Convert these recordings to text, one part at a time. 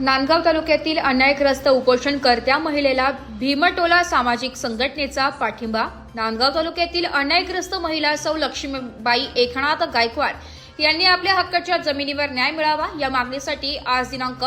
नांदगाव तालुक्यातील अन्यायग्रस्त उपोषणकर्त्या महिलेला भीमटोला सामाजिक संघटनेचा पाठिंबा. नांदगाव तालुक्यातील अन्यायग्रस्त महिला सौ लक्ष्मीबाई एकनाथ गायकवाड यांनी आपल्या हक्काच्या जमिनीवर न्याय मिळावा या मागणीसाठी आज दिनांक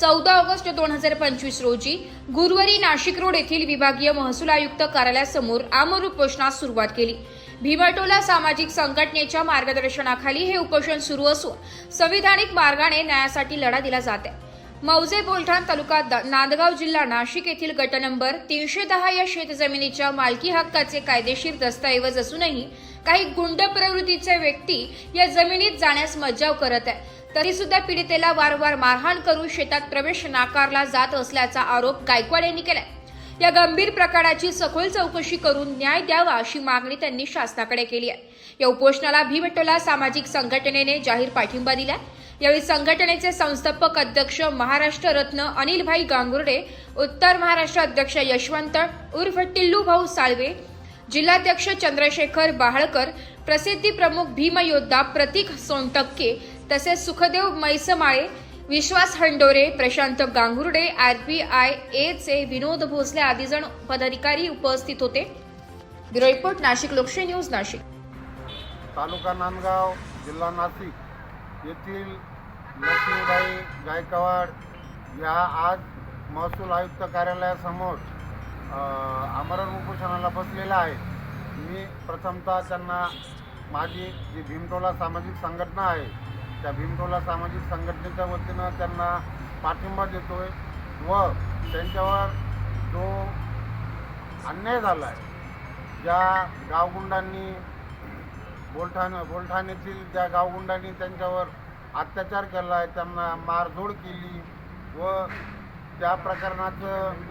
चौदा ऑगस्ट दोन हजार पंचवीस रोजी गुरुवारी नाशिक रोड येथील विभागीय महसूल आयुक्त कार्यालयासमोर आमर उपोषणास सुरुवात केली. भीमटोला सामाजिक संघटनेच्या मार्गदर्शनाखाली हे उपोषण सुरू असून संविधानिक मार्गाने न्यायासाठी लढा दिला जात आहे. मौजे बोलठाण तालुका नांदगाव जिल्हा नाशिक येथील गट नंबर तीनशे दहा या शेतजमिनीच्या मालकी हक्काचे कायदेशीर दस्तऐवज असूनही काही गुंड प्रवृत्तीचे व्यक्ती या जमिनीत जाण्यास मज्जाव करत आहे. तरी सुद्धा पीडितेला वारंवार मारहाण करून शेतात प्रवेश नाकारला जात असल्याचा आरोप गायकवाड यांनी केलाय. या गंभीर प्रकाराची सखोल चौकशी करून न्याय द्यावा अशी मागणी त्यांनी शासनाकडे केली आहे. या उपोषणाला भीमटोला सामाजिक संघटनेने जाहीर पाठिंबा दिलाय. यावेळी संघटनेचे संस्थापक अध्यक्ष महाराष्ट्र रत्न अनिलभाई गांगुर्डे उत्तर महाराष्ट्र अध्यक्ष यशवंत उर्फ टिल्लू भाऊ साळवे जिल्हाध्यक्ष चंद्रशेखर बाहळकर प्रसिद्धी प्रमुख भीमयोद्धा प्रतीक सोनटक्के तसेच सुखदेव मैसमाळे विश्वास हंडोरे प्रशांत गांगुर्डे आय एचे विनोद भोसले आदी जण पदाधिकारी उपस्थित होते. ब्युरो रिपोर्ट नाशिक लोकशाही न्यूज नाशिक. तालुका नांदगाव जिल्हा नाशिक येथील लक्ष्मीबाई गायकवाड या आज महसूल आयुक्त कार्यालयासमोर आमरण उपोषणाला बसलेल्या आहेत. मी प्रथमतः त्यांना माझी जी भीमटोला सामाजिक संघटना आहे त्या भीमटोला सामाजिक संघटनेच्या वतीनं त्यांना पाठिंबा देतो आहे व त्यांच्यावर जो अन्याय झाला आहे ज्या गावगुंडांनी बोलठाण बोलठाण्यातील ज्या गावगुंडांनी त्यांच्यावर अत्याचार केला आहे त्यांना मारझोड केली व त्या प्रकरणाचं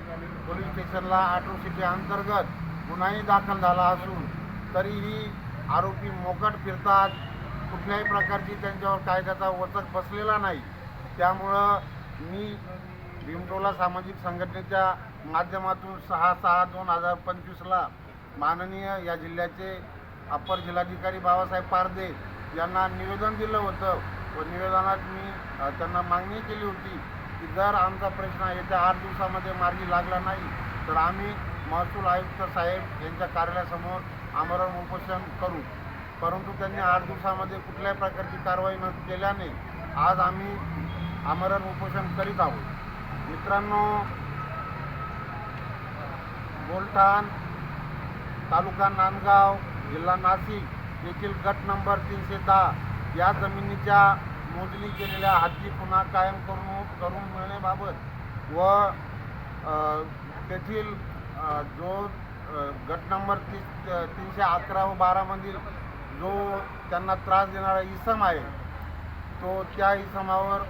पोलीस स्टेशनला अॅट्रॉसिटी अंतर्गत गुन्हाही दाखल झाला असून तरीही आरोपी मोकट फिरतात. कुठल्याही प्रकारची त्यांच्यावर कायद्याचा वचक बसलेला नाही. त्यामुळं मी भीमटोला सामाजिक संघटनेच्या माध्यमातून सहा सहा दोन हजार पंचवीसला माननीय या जिल्ह्याचे अप्पर जिल्हाधिकारी बाबासाहेब पारदे यांना निवेदन दिलं होतं. व निवेदनात मी त्यांना मागणी केली होती की जर आमचा प्रश्न येत्या आठ दिवसामध्ये मार्गी लागला नाही तर आम्ही महसूल आयुक्त साहेब यांच्या कार्यालयासमोर आमरण उपोषण करू. परंतु त्यांनी आठ दिवसामध्ये कुठल्याही प्रकारची कारवाई न केल्याने आज आम्ही आमरण उपोषण करीत आहोत. मित्रांनो बोलठाण तालुका नांदगाव जिल्हा नाशिक येथील गट नंबर तीनशे दहा या जमिनीच्या मोजणी केलेल्या हद्दी पुन्हा कायम करून करून मिळण्याबाबत व तेथील जो गट नंबर तीस तीनशे अकरा व बारामधील जो त्यांना त्रास देणारा इसम आहे तो त्या इसमावर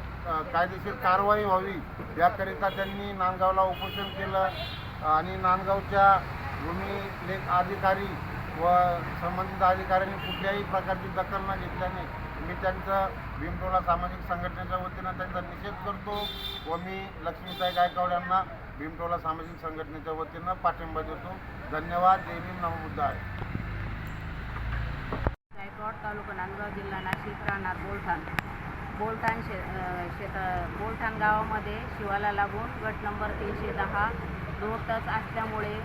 कायदेशीर कारवाई व्हावी याकरिता त्यांनी नांदगावला उपोषण केलं आणि नांदगावच्या भूमी लेख अधिकारी व संबंधित अधिकाऱ्यांनी कुठल्याही प्रकारची दखल न घेतल्याने मी त्यांचं भीमटोला सामाजिक संघटनेच्या वतीनं त्यांचा निषेध करतो व मी लक्ष्मीताई गायकवाड यांना भीमटोला सामाजिक संघटनेच्या वतीनं पाठिंबा देतो. धन्यवाद. जय भीम. नवमुद्दा आहे. गायकवाड तालुका नांदगाव जिल्हा नाशिक राहणार बोलठाण. बोलठाण शे शेत बोलठाण गावामध्ये शिवाला लागून गट नंबर तीनशे दहा दोन असल्यामुळे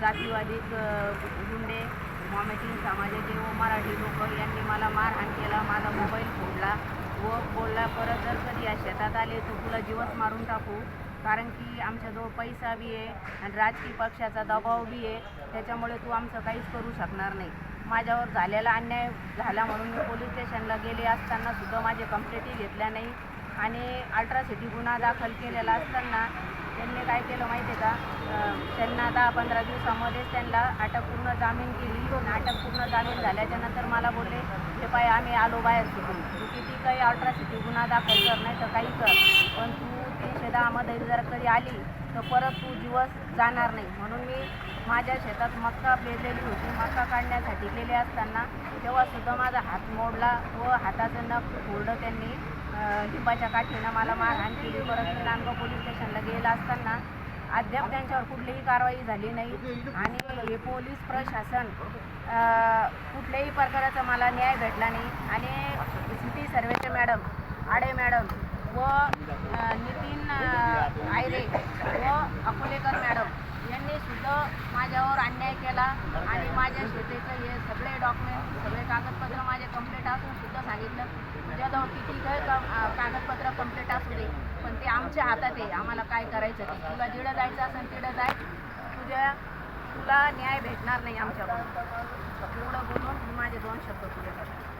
जातीवादी गुंडे मॉमेटिंग समाजाचे व मराठी लोक यांनी मला मारहाण केला माझा मोबाईल फोडला व बोलला परत जर कधी या शेतात आले तर तुला जीवच मारून टाकू. कारण की आमच्याजवळ पैसा बी आहे आणि राजकीय पक्षाचा दबाव बी आहे. त्याच्यामुळे तू आमचं काहीच करू शकणार नाही. माझ्यावर झालेला अन्याय झाला म्हणून मी पोलीस स्टेशनला गेले असताना सुद्धा माझे कंप्लेंटही घेतल्या नाही. आणि अल्ट्रासिटी गुन्हा दाखल केलेला असताना त्यांनी काय केलं माहिती आहे का त्यांना दहा पंधरा दिवसामध्येच त्यांना अटकपूर्ण जामीन केली. अटक पूर्ण जामीन झाल्याच्यानंतर मला बोलले हे पाय आम्ही आलो बाहेर सुटून. तू किती काही अल्ट्रासिटी गुन्हा दाखल कर नाही तर काही कर. पण तू तीनशे दहामध्ये जर कधी आली तर परत तू दिवस जाणार नाही. म्हणून मी माझ्या शेतात मक्का पेरलेली होती. मक्का काढण्यासाठी गेले असताना तेव्हासुद्धा माझा हात मोडला व हाताचं नख फोडलं त्यांनी अं, काठीनं मला मार आणखी परत मी नांदगाव पोलीस स्टेशनला गेलं असताना अद्याप त्यांच्यावर कुठलीही कारवाई झाली नाही. आणि हे पोलीस प्रशासन कुठल्याही प्रकाराचा मला न्याय भेटला नाही. आणि सिटी सर्वेचे मॅडम आडे मॅडम व नितीन आयरे व अकोलेकर मॅडम त्यांनी सुद्धा माझ्यावर अन्याय केला आणि माझ्या शेतीचं हे सगळे डॉक्युमेंट सगळे कागदपत्र माझे कंप्लीट असून सुद्धा सांगितलं. म्हणजे तुझ्याजवळ किती काही कागदपत्र कंप्लीट असू दे पण ते आमच्या हातात आहे. आम्हाला काय करायचं ते? तुला जिडं जायचं असेल तिडं जाय. तुझ्या तुला न्याय भेटणार नाही आमच्याकडून. एवढं बोलून मी माझे दोन शब्द तुझ्याकडे